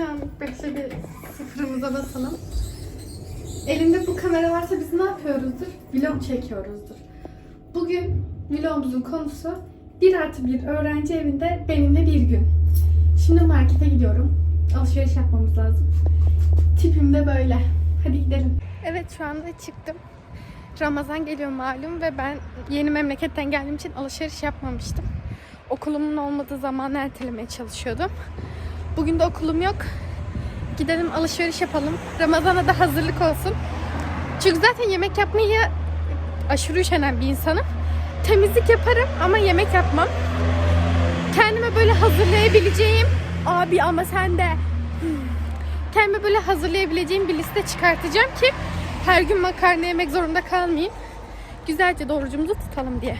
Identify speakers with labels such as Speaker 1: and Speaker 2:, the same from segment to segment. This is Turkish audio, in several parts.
Speaker 1: Hemen başta bir sıfırımıza basalım. Elimde bu kamera varsa biz ne yapıyoruzdur? Vlog çekiyoruzdur. Bugün vlogumuzun konusu 1 artı 1 öğrenci evinde benimle bir gün. Şimdi markete gidiyorum. Alışveriş yapmamız lazım. Tipim de böyle. Hadi gidelim. Evet şu anda çıktım. Ramazan geliyor malum ve ben yeni memleketten geldiğim için alışveriş yapmamıştım. Okulumun olmadığı zaman ertelemeye çalışıyordum. Bugün de okulum yok. Gidelim alışveriş yapalım. Ramazana da hazırlık olsun. Çünkü zaten yemek yapmayı aşırı üşenen bir insanım. Temizlik yaparım ama yemek yapmam. Kendime böyle hazırlayabileceğim abi ama sen de kendime böyle hazırlayabileceğim bir liste çıkartacağım ki her gün makarna yemek zorunda kalmayayım. Güzelce de orucumuzu tutalım diye.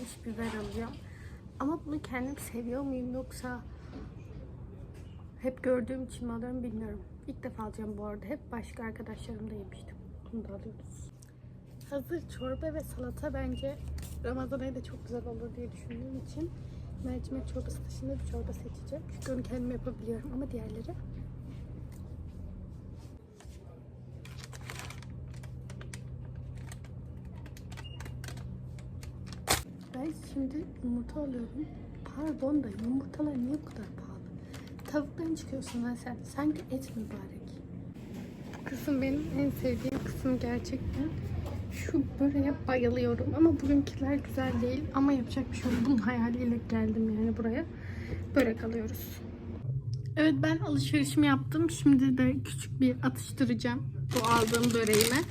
Speaker 1: Közlenmiş biber alacağım. Ama bunu kendim seviyor muyum yoksa hep gördüğüm için mi alıyorum bilmiyorum. İlk defa alacağım bu arada. Hep başka arkadaşlarım da yemiştim. Bunu da alıyoruz. Hazır çorba ve salata bence Ramazan ayı da çok güzel olur diye düşündüğüm için mercimek çorbası dışında bir çorba seçeceğim. Çünkü onu kendim yapabiliyorum ama diğerleri Ben şimdi yumurta alıyorum. Pardon da yumurtalar niye bu kadar pahalı? Tavuktan çıkıyorsun lan sen. Sanki et mübarek. Kısım benim en sevdiğim kısım gerçekten. Şu böreğe bayılıyorum ama bugünküler güzel değil. Ama yapacak bir şey yok. Bunun hayaliyle geldim yani buraya. Börek alıyoruz. Evet ben alışverişimi yaptım. Şimdi de küçük bir atıştıracağım bu aldığım böreğime.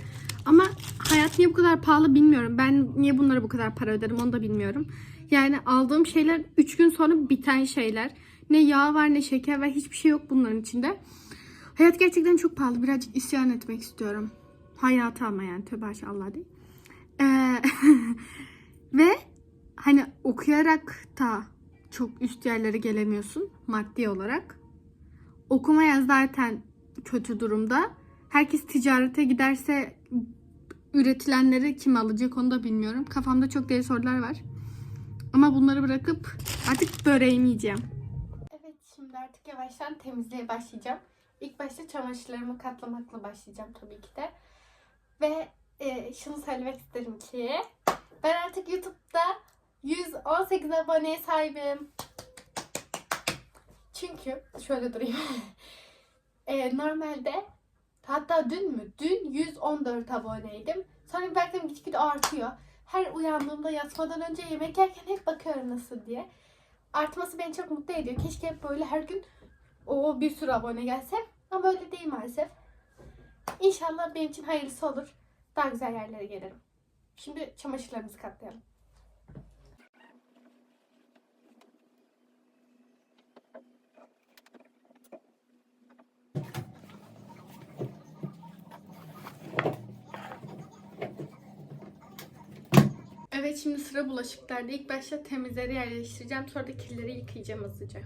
Speaker 1: Ama hayat niye bu kadar pahalı bilmiyorum. Ben niye bunlara bu kadar para ödedim onu da bilmiyorum. Yani aldığım şeyler 3 gün sonra biten şeyler. Ne yağ var ne şeker var hiçbir şey yok bunların içinde. Hayat gerçekten çok pahalı. Birazcık isyan etmek istiyorum. Hayatı ama yani tövbe Allah değil. Ee, ve hani okuyarak da çok üst yerlere gelemiyorsun maddi olarak. Okumaya zaten kötü durumda. Herkes ticarete giderse üretilenleri kim alacak onu da bilmiyorum. Kafamda çok deli sorular var. Ama bunları bırakıp artık böreğimi yiyeceğim. Evet şimdi artık yavaştan temizliğe başlayacağım. İlk başta çamaşırlarımı katlamakla başlayacağım tabii ki de. Ve e, şunu söylemek isterim ki ben artık YouTube'da 118 aboneye sahibim. Çünkü şöyle durayım. e, normalde hatta dün mü? Dün 114 aboneydim. Sonra bir baktım gitgide artıyor. Her uyandığımda yatmadan önce yemek yerken hep bakıyorum nasıl diye. Artması beni çok mutlu ediyor. Keşke hep böyle her gün o bir sürü abone gelse. Ama böyle değil maalesef. İnşallah benim için hayırlısı olur. Daha güzel yerlere gelirim. Şimdi çamaşırlarımızı katlayalım. Evet şimdi sıra bulaşıklarda. İlk başta temizleri yerleştireceğim. Sonra da kirleri yıkayacağım hızlıca.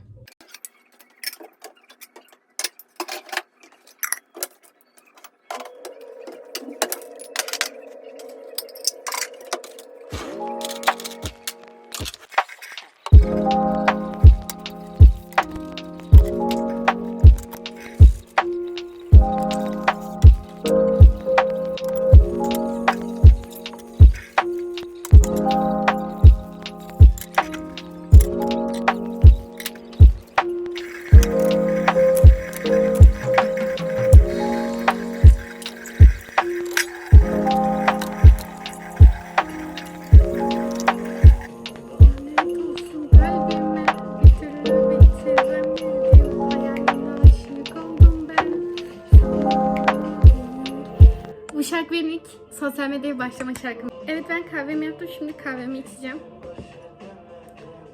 Speaker 1: Sosyal medyaya başlama şarkım. Evet ben kahvemi yaptım. Şimdi kahvemi içeceğim.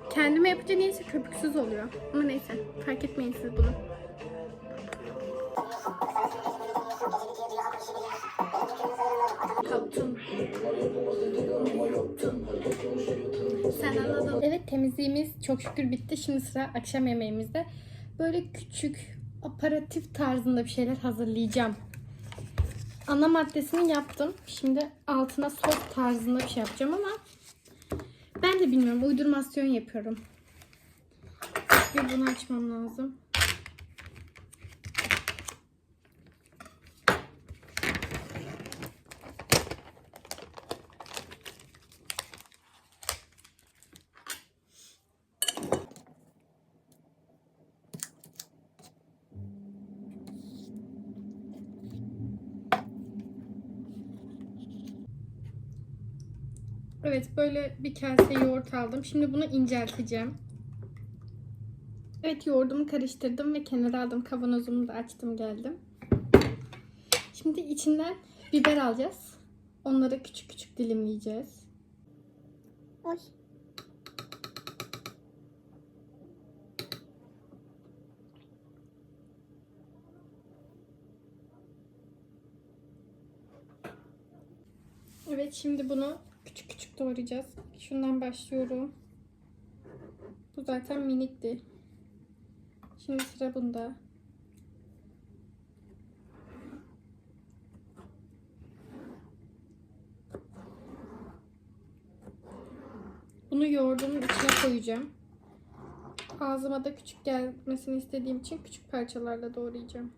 Speaker 1: Kendime yapınca neyse köpüksüz oluyor. Ama neyse fark etmeyin siz bunu. Evet temizliğimiz çok şükür bitti. Şimdi sıra akşam yemeğimizde. Böyle küçük aparatif tarzında bir şeyler hazırlayacağım. Ana maddesini yaptım. Şimdi altına sos tarzında bir şey yapacağım ama ben de bilmiyorum. Uydurmasyon yapıyorum. Bir bunu açmam lazım. Evet böyle bir kase yoğurt aldım. Şimdi bunu incelteceğim. Evet yoğurdumu karıştırdım ve kenara aldım. Kavanozumu da açtım geldim. Şimdi içinden biber alacağız. Onları küçük küçük dilimleyeceğiz.
Speaker 2: Oy.
Speaker 1: Evet şimdi bunu doğrayacağız. Şundan başlıyorum. Bu zaten minikti. Şimdi sıra bunda. Bunu yoğurdumun içine koyacağım. Ağzıma da küçük gelmesini istediğim için küçük parçalarla doğrayacağım.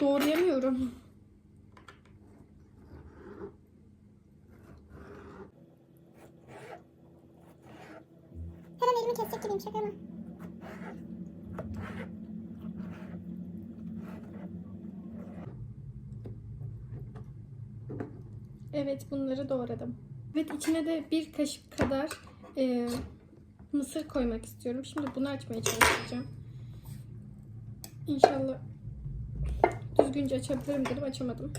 Speaker 1: Doğrayamıyorum.
Speaker 2: Gibiyim şaka mı?
Speaker 1: Evet bunları doğradım. Evet içine de bir kaşık kadar e, mısır koymak istiyorum. Şimdi bunu açmaya çalışacağım. İnşallah düzgünce açabilirim dedim açamadım.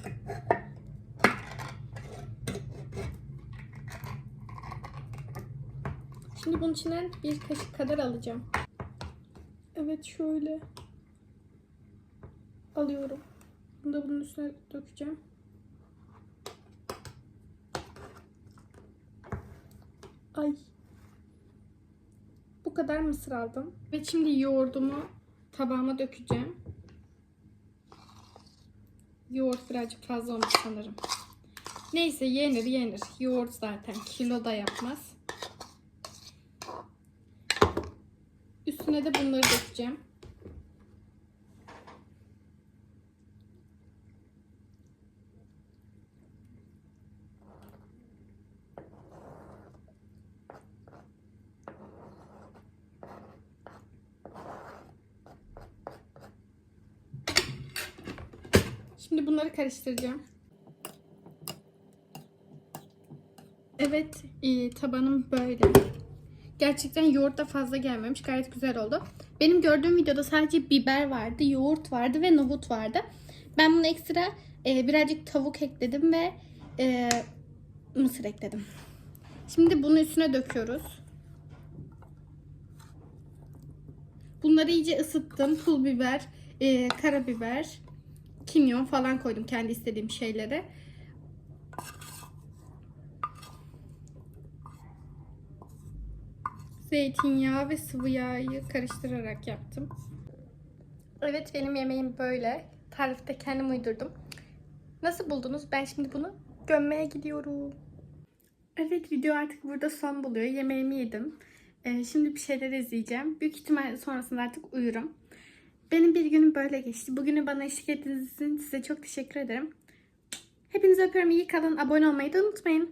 Speaker 1: Şimdi bunun içinden bir kaşık kadar alacağım. Evet şöyle alıyorum. Bunu da bunun üstüne dökeceğim. Ay. Bu kadar mısır aldım. Ve şimdi yoğurdumu tabağıma dökeceğim. Yoğurt birazcık fazla olmuş sanırım. Neyse yenir yenir. Yoğurt zaten kilo da yapmaz. Üstüne de bunları dökeceğim. Şimdi bunları karıştıracağım. Evet, e, tabanım böyle. Gerçekten yoğurt da fazla gelmemiş. Gayet güzel oldu. Benim gördüğüm videoda sadece biber vardı, yoğurt vardı ve nohut vardı. Ben bunu ekstra e, birazcık tavuk ekledim ve e, mısır ekledim. Şimdi bunu üstüne döküyoruz. Bunları iyice ısıttım. Pul biber, e, karabiber, kimyon falan koydum kendi istediğim şeylere. Zeytinyağı ve sıvı yağı karıştırarak yaptım. Evet benim yemeğim böyle. Tarifte kendim uydurdum. Nasıl buldunuz? Ben şimdi bunu gömmeye gidiyorum. Evet video artık burada son buluyor. Yemeğimi yedim. Ee, şimdi bir şeyler izleyeceğim. Büyük ihtimalle sonrasında artık uyurum. Benim bir günüm böyle geçti. Bugünü bana eşlik ettiğiniz için size çok teşekkür ederim. Hepinizi öpüyorum. İyi kalın. Abone olmayı da unutmayın.